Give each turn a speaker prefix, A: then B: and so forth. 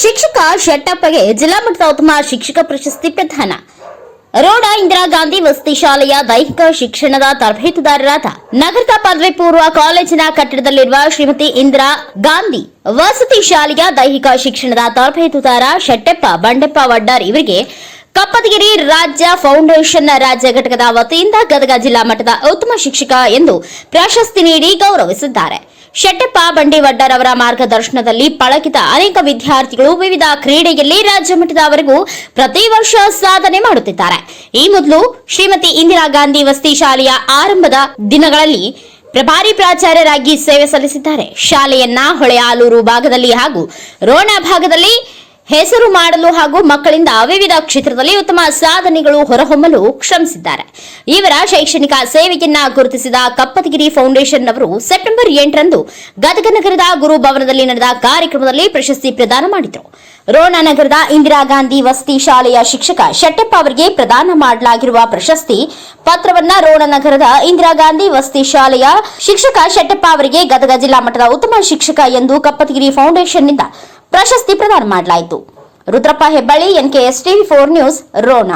A: ಶಿಕ್ಷಕ ಶೆಟ್ಟಪ್ಪಗೆ ಜಿಲ್ಲಾ ಮಟ್ಟದ ಉತ್ತಮ ಶಿಕ್ಷಕ ಪ್ರಶಸ್ತಿ ಪ್ರದಾನ. ರೋಡ ಇಂದಿರಾ ಗಾಂಧಿ ವಸತಿ ಶಾಲೆಯ ದೈಹಿಕ ಶಿಕ್ಷಣದ ತರಬೇತುದಾರರಾದ ನಗರದ ಪದವಿ ಪೂರ್ವ ಕಾಲೇಜಿನ ಕಟ್ಟಡದಲ್ಲಿರುವ ಶ್ರೀಮತಿ ಇಂದಿರಾ ಗಾಂಧಿ ವಸತಿ ಶಾಲೆಯ ದೈಹಿಕ ಶಿಕ್ಷಣದ ತರಬೇತುದಾರ ಶೆಟ್ಟಪ್ಪ ಬಂಡೆಪ್ಪ ವಡ್ಡಾರ್ ಇವರಿಗೆ ಕಪ್ಪದಗಿರಿ ರಾಜ್ಯ ಫೌಂಡೇಶನ್ ರಾಜ್ಯ ಘಟಕದ ವತಿಯಿಂದ ಗದಗ ಜಿಲ್ಲಾ ಮಟ್ಟದ ಉತ್ತಮ ಶಿಕ್ಷಕ ಎಂದು ಪ್ರಶಸ್ತಿ ನೀಡಿ ಗೌರವಿಸಿದ್ದಾರೆ. ಶೆಟ್ಟಪ್ಪ ಅವರ ಮಾರ್ಗದರ್ಶನದಲ್ಲಿ ಪಳಗಿದ ಅನೇಕ ವಿದ್ಯಾರ್ಥಿಗಳು ವಿವಿಧ ಕ್ರೀಡೆಯಲ್ಲಿ ರಾಜ್ಯ ಮಟ್ಟದವರೆಗೂ ಪ್ರತಿ ವರ್ಷ ಸಾಧನೆ ಮಾಡುತ್ತಿದ್ದಾರೆ. ಈ ಮೊದಲು ಶ್ರೀಮತಿ ಇಂದಿರಾ ಗಾಂಧಿ ವಸತಿ ಶಾಲೆಯ ಆರಂಭದ ದಿನಗಳಲ್ಲಿ ಪ್ರಭಾರಿ ಪ್ರಾಚಾರ್ಯರಾಗಿ ಸೇವೆ ಸಲ್ಲಿಸಿದ್ದಾರೆ. ಶಾಲೆಯನ್ನ ಹೊಳೆಯಾಲೂರು ಭಾಗದಲ್ಲಿ ಹಾಗೂ ರೋಣ ಭಾಗದಲ್ಲಿ ಹೆಸರು ಮಾಡಲು ಹಾಗೂ ಮಕ್ಕಳಿಂದ ವಿವಿಧ ಕ್ಷೇತ್ರದಲ್ಲಿ ಉತ್ತಮ ಸಾಧನೆಗಳು ಹೊರಹೊಮ್ಮಲು ಶ್ರಮಿಸಿದ್ದಾರೆ. ಇವರ ಶೈಕ್ಷಣಿಕ ಸೇವೆಯನ್ನ ಗುರುತಿಸಿದ ಕಪ್ಪತಗಿರಿ ಫೌಂಡೇಶನ್ ಅವರು ಸೆಪ್ಟೆಂಬರ್ ಎಂಟರಂದು ಗದಗ ನಗರದ ಗುರು ಭವನದಲ್ಲಿ ನಡೆದ ಕಾರ್ಯಕ್ರಮದಲ್ಲಿ ಪ್ರಶಸ್ತಿ ಪ್ರದಾನ ಮಾಡಿದರು. ರೋಣ ನಗರದ ಇಂದಿರಾ ಗಾಂಧಿ ವಸತಿ ಶಾಲೆಯ ಶಿಕ್ಷಕ ಶೆಟ್ಟಪ್ಪ ಅವರಿಗೆ ಪ್ರದಾನ ಮಾಡಲಾಗಿರುವ ಪ್ರಶಸ್ತಿ ಪತ್ರವನ್ನ ರೋಣ ನಗರದ ಇಂದಿರಾ ಗಾಂಧಿ ವಸತಿ ಶಾಲೆಯ ಶಿಕ್ಷಕ ಶೆಟ್ಟಪ್ಪ ಅವರಿಗೆ ಗದಗ ಜಿಲ್ಲಾ ಮಟ್ಟದ ಉತ್ತಮ ಶಿಕ್ಷಕ ಎಂದು ಕಪ್ಪತಗಿರಿ ಫೌಂಡೇಶನ್ನಿಂದ ಪ್ರಶಸ್ತಿ ಪ್ರದಾನ ಮಾಡಲಾಯಿತು. Rudrappa Hebballi NKS TV four news Ron.